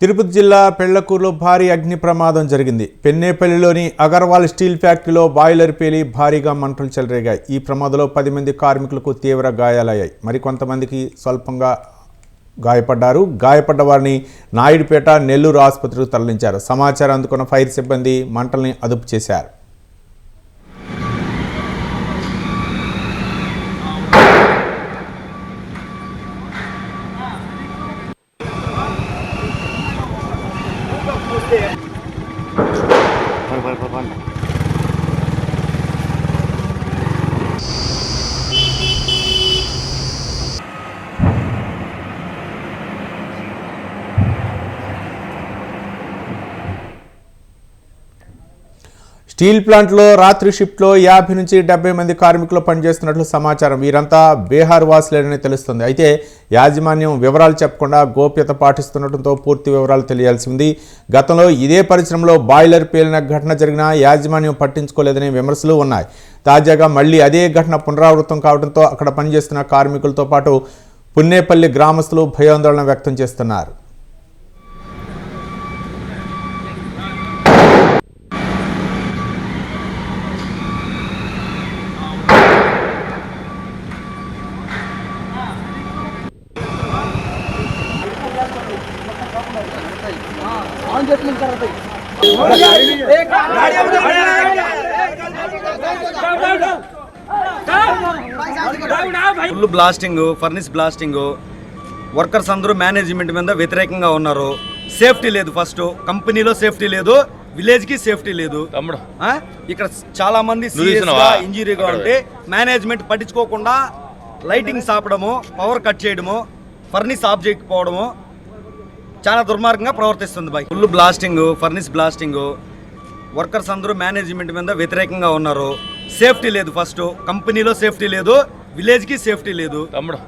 తిరుపతి జిల్లా పెళ్ళకూరులో భారీ అగ్ని ప్రమాదం జరిగింది. పెన్నేపల్లిలోని అగర్వాల్ స్టీల్ ఫ్యాక్టరీలో బాయిలర్ పేలి భారీగా మంటలు చెలరేగాయి. ఈ ప్రమాదంలో పది మంది కార్మికులకు తీవ్ర గాయాలయ్యాయి. మరికొంతమందికి స్వల్పంగా గాయపడ్డారు. గాయపడ్డ వారిని నాయుడుపేట నెల్లూరు ఆసుపత్రికి తరలించారు. సమాచారం అందుకున్న ఫైర్ సిబ్బంది మంటల్ని అదుపు చేశారు. Pan, pan, pan, pan. Steel ప్లాంట్లో రాత్రి షిఫ్ట్లో యాభై నుంచి డెబ్బై మంది కార్మికులు పనిచేస్తున్నట్లు సమాచారం. వీరంతా బీహార్ వాసులేనని తెలుస్తుంది. అయితే యాజమాన్యం వివరాలు చెప్పకుండా గోప్యత పాటిస్తుండటంతో పూర్తి వివరాలు తెలియాల్సి ఉంది. గతంలో ఇదే పరిశ్రమలో బాయిలర్ పేలిన ఘటన జరిగినా యాజమాన్యం పట్టించుకోలేదనే విమర్శలు ఉన్నాయి. తాజాగా మళ్ళీ అదే ఘటన పునరావృతం కావడంతో అక్కడ పనిచేస్తున్న కార్మికులతో పాటు పున్నేపల్లి గ్రామస్తులు భయాందోళన వ్యక్తం చేస్తున్నారు. Full blasting furnace blasting workers అందరూ మేనేజ్మెంట్ మీద వ్యతిరేకంగా ఉన్నారు. సేఫ్టీ లేదు ఫస్ట్ కంపెనీలో సేఫ్టీ లేదు విలేజ్కి సేఫ్టీ లేదు. తమ్ముడు. ఆ? ఇక్కడ చాలా మంది? ఇంజరీగా ఉంటే మేనేజ్మెంట్ పట్టించుకోకుండా లైటింగ్స్ ఆపడము పవర్ కట్ చేయడము ఫర్నిస్ ఆఫ్ చేయకపోవడము చాలా దుర్మార్గంగా ప్రవర్తిస్తుంది boy full blasting furnace blasting workers అందరూ మేనేజ్మెంట్ మీద వ్యతిరేకంగా ఉన్నారు. సేఫ్టీ లేదు ఫస్ట్ కంపెనీలో సేఫ్టీ లేదు విలేజ్కి సేఫ్టీ లేదు. తమ్ముడు?